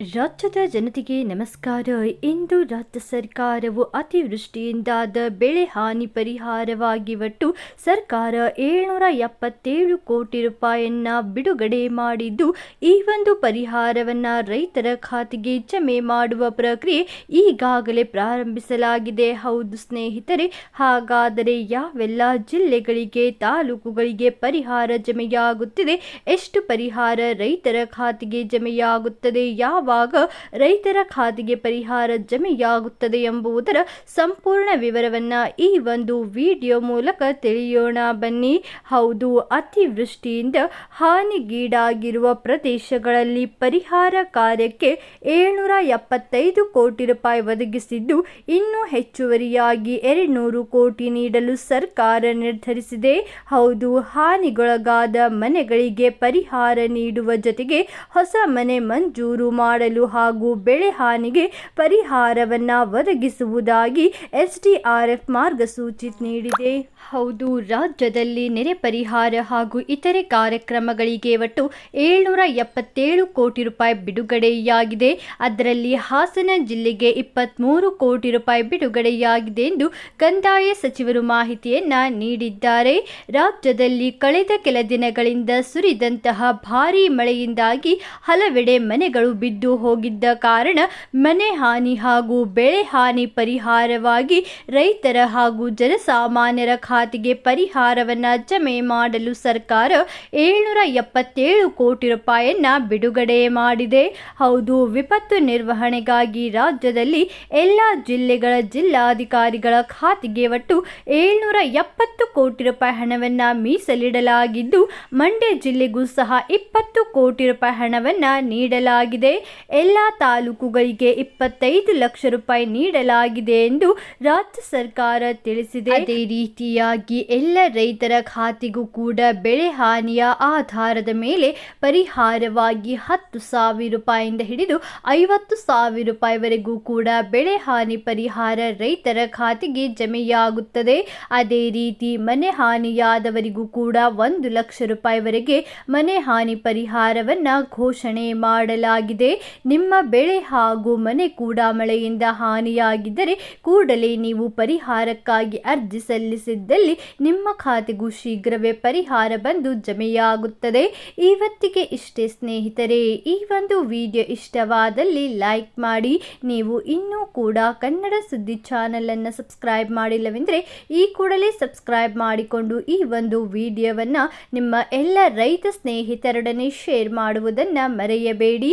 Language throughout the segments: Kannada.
ರಾಜ್ಯದ ಜನತೆಗೆ ನಮಸ್ಕಾರ. ಇಂದು ರಾಜ್ಯ ಸರ್ಕಾರವು ಅತಿವೃಷ್ಟಿಯಿಂದಾದ ಬೆಳೆ ಹಾನಿ ಪರಿಹಾರವಾಗಿ ಒಟ್ಟು ಸರ್ಕಾರ ಏಳ್ನೂರ ಎಪ್ಪತ್ತೇಳು ಕೋಟಿ ರೂಪಾಯಿಯನ್ನ ಬಿಡುಗಡೆ ಮಾಡಿದ್ದು, ಈ ಒಂದು ಪರಿಹಾರವನ್ನು ರೈತರ ಖಾತೆಗೆ ಜಮೆ ಮಾಡುವ ಪ್ರಕ್ರಿಯೆ ಈಗಾಗಲೇ ಪ್ರಾರಂಭಿಸಲಾಗಿದೆ. ಹೌದು ಸ್ನೇಹಿತರೆ, ಹಾಗಾದರೆ ಯಾವೆಲ್ಲ ಜಿಲ್ಲೆಗಳಿಗೆ, ತಾಲೂಕುಗಳಿಗೆ ಪರಿಹಾರ ಜಮೆಯಾಗುತ್ತಿದೆ, ಎಷ್ಟು ಪರಿಹಾರ ರೈತರ ಖಾತೆಗೆ ಜಮೆಯಾಗುತ್ತದೆ ಯಾವಾಗ ರೈತರ ಖಾತೆಗೆ ಪರಿಹಾರ ಜಮೆಯಾಗುತ್ತದೆ ಎಂಬುದರ ಸಂಪೂರ್ಣ ವಿವರವನ್ನ ಈ ಒಂದು ವಿಡಿಯೋ ಮೂಲಕ ತಿಳಿಯೋಣ ಬನ್ನಿ. ಹೌದು, ಅತಿವೃಷ್ಟಿಯಿಂದ ಹಾನಿಗೀಡಾಗಿರುವ ಪ್ರದೇಶಗಳಲ್ಲಿ ಪರಿಹಾರ ಕಾರ್ಯಕ್ಕೆ ಏಳ್ನೂರ ಎಪ್ಪತ್ತೈದು ಕೋಟಿ ರೂಪಾಯಿ ಒದಗಿಸಿದ್ದು, ಇನ್ನೂ ಹೆಚ್ಚುವರಿಯಾಗಿ ಎರಡ್ನೂರು ಕೋಟಿ ನೀಡಲು ಸರ್ಕಾರ ನಿರ್ಧರಿಸಿದೆ. ಹೌದು, ಹಾನಿಗೊಳಗಾದ ಮನೆಗಳಿಗೆ ಪರಿಹಾರ ನೀಡುವ ಜೊತೆಗೆ ಹೊಸ ಮನೆ ಮಂಜೂರು ಮಾಡಲು ಹಾಗೂ ಬೆಳೆ ಹಾನಿಗೆ ಪರಿಹಾರವನ್ನು ಒದಗಿಸುವುದಾಗಿ ಎಸ್ಡಿಆರ್ಎಫ್ ಮಾರ್ಗಸೂಚಿ ನೀಡಿದೆ. ಹೌದು, ರಾಜ್ಯದಲ್ಲಿ ನೆರೆ ಪರಿಹಾರ ಹಾಗೂ ಇತರೆ ಕಾರ್ಯಕ್ರಮಗಳಿಗೆ ಒಟ್ಟು ಏಳ್ನೂರ ಎಪ್ಪತ್ತೇಳು ಕೋಟಿ ರೂಪಾಯಿ ಬಿಡುಗಡೆಯಾಗಿದೆ. ಅದರಲ್ಲಿ ಹಾಸನ ಜಿಲ್ಲೆಗೆ ಇಪ್ಪತ್ತ್ಮೂರು ಕೋಟಿ ರೂಪಾಯಿ ಬಿಡುಗಡೆಯಾಗಿದೆ ಎಂದು ಕಂದಾಯ ಸಚಿವರು ಮಾಹಿತಿಯನ್ನ ನೀಡಿದ್ದಾರೆ. ರಾಜ್ಯದಲ್ಲಿ ಕಳೆದ ಕೆಲ ದಿನಗಳಿಂದ ಸುರಿದಂತಹ ಭಾರೀ ಮಳೆಯಿಂದಾಗಿ ಹಲವೆಡೆ ಮನೆಗಳು ಬಿದ್ದು ಹೋಗಿದ್ದ ಕಾರಣ ಮನೆ ಹಾನಿ ಹಾಗೂ ಬೆಳೆ ಹಾನಿ ಪರಿಹಾರವಾಗಿ ರೈತರ ಹಾಗೂ ಜನಸಾಮಾನ್ಯರ ಖಾತೆಗೆ ಪರಿಹಾರವನ್ನ ಜಮೆ ಮಾಡಲು ಸರ್ಕಾರ ಏಳ್ನೂರ ಎಪ್ಪತ್ತೇಳು ಕೋಟಿ ರೂಪಾಯಿಯನ್ನು ಬಿಡುಗಡೆ ಮಾಡಿದೆ. ಹೌದು, ವಿಪತ್ತು ನಿರ್ವಹಣೆಗಾಗಿ ರಾಜ್ಯದಲ್ಲಿ ಎಲ್ಲ ಜಿಲ್ಲೆಗಳ ಜಿಲ್ಲಾಧಿಕಾರಿಗಳ ಖಾತೆಗೆ ಒಟ್ಟು ಏಳ್ನೂರ ಎಪ್ಪತ್ತು ಕೋಟಿ ರೂಪಾಯಿ ಹಣವನ್ನ ಮೀಸಲಿಡಲಾಗಿದ್ದು, ಮಂಡ್ಯ ಜಿಲ್ಲೆಗೂ ಸಹ ಇಪ್ಪತ್ತು ಕೋಟಿ ರೂಪಾಯಿ ಹಣವನ್ನ ನೀಡಲಾಗಿದೆ. ಎಲ್ಲ ತಾಲೂಕುಗಳಿಗೆ ಇಪ್ಪತ್ತೈದು ಲಕ್ಷ ರೂಪಾಯಿ ನೀಡಲಾಗಿದೆ ಎಂದು ರಾಜ್ಯ ಸರ್ಕಾರ ತಿಳಿಸಿದೆ. ಅದೇ ರೀತಿಯಾಗಿ ಎಲ್ಲ ರೈತರ ಖಾತೆಗೂ ಕೂಡ ಬೆಳೆ ಹಾನಿಯ ಆಧಾರದ ಮೇಲೆ ಪರಿಹಾರವಾಗಿ ಹತ್ತು ಸಾವಿರ ರೂಪಾಯಿಯಿಂದ ಹಿಡಿದು ಐವತ್ತು ಸಾವಿರ ರೂಪಾಯಿವರೆಗೂ ಕೂಡ ಬೆಳೆ ಹಾನಿ ಪರಿಹಾರ ರೈತರ ಖಾತೆಗೆ ಜಮೆಯಾಗುತ್ತದೆ. ಅದೇ ರೀತಿ ಮನೆ ಹಾನಿಯಾದವರಿಗೂ ಕೂಡ ಒಂದು ಲಕ್ಷ ರೂಪಾಯಿವರೆಗೆ ಮನೆ ಹಾನಿ ಪರಿಹಾರವನ್ನು ಘೋಷಣೆ ಮಾಡಲಾಗಿದೆ. ನಿಮ್ಮ ಬೆಳೆ ಹಾಗೂ ಮನೆ ಕೂಡ ಮಳೆಯಿಂದ ಹಾನಿಯಾಗಿದ್ದರೆ ಕೂಡಲೇ ನೀವು ಪರಿಹಾರಕ್ಕಾಗಿ ಅರ್ಜಿ ಸಲ್ಲಿಸಿದ್ದಲ್ಲಿ ನಿಮ್ಮ ಖಾತೆಗೂ ಶೀಘ್ರವೇ ಪರಿಹಾರ ಬಂದು ಜಮೆಯಾಗುತ್ತದೆ. ಇವತ್ತಿಗೆ ಇಷ್ಟೇ ಸ್ನೇಹಿತರೆ, ಈ ಒಂದು ವಿಡಿಯೋ ಇಷ್ಟವಾದಲ್ಲಿ ಲೈಕ್ ಮಾಡಿ. ನೀವು ಇನ್ನೂ ಕೂಡ ಕನ್ನಡ ಸುದ್ದಿ ಚಾನಲನ್ನು ಸಬ್ಸ್ಕ್ರೈಬ್ ಮಾಡಿಲ್ಲವೆಂದರೆ ಈ ಕೂಡಲೇ ಸಬ್ಸ್ಕ್ರೈಬ್ ಮಾಡಿಕೊಂಡು ಈ ಒಂದು ವಿಡಿಯೋವನ್ನು ನಿಮ್ಮ ಎಲ್ಲ ರೈತ ಸ್ನೇಹಿತರೊಡನೆ ಶೇರ್ ಮಾಡುವುದನ್ನು ಮರೆಯಬೇಡಿ.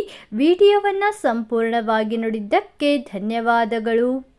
ವಿಡಿಯೋವನ್ನು ಸಂಪೂರ್ಣವಾಗಿ ನೋಡಿದ್ದಕ್ಕೆ ಧನ್ಯವಾದಗಳು.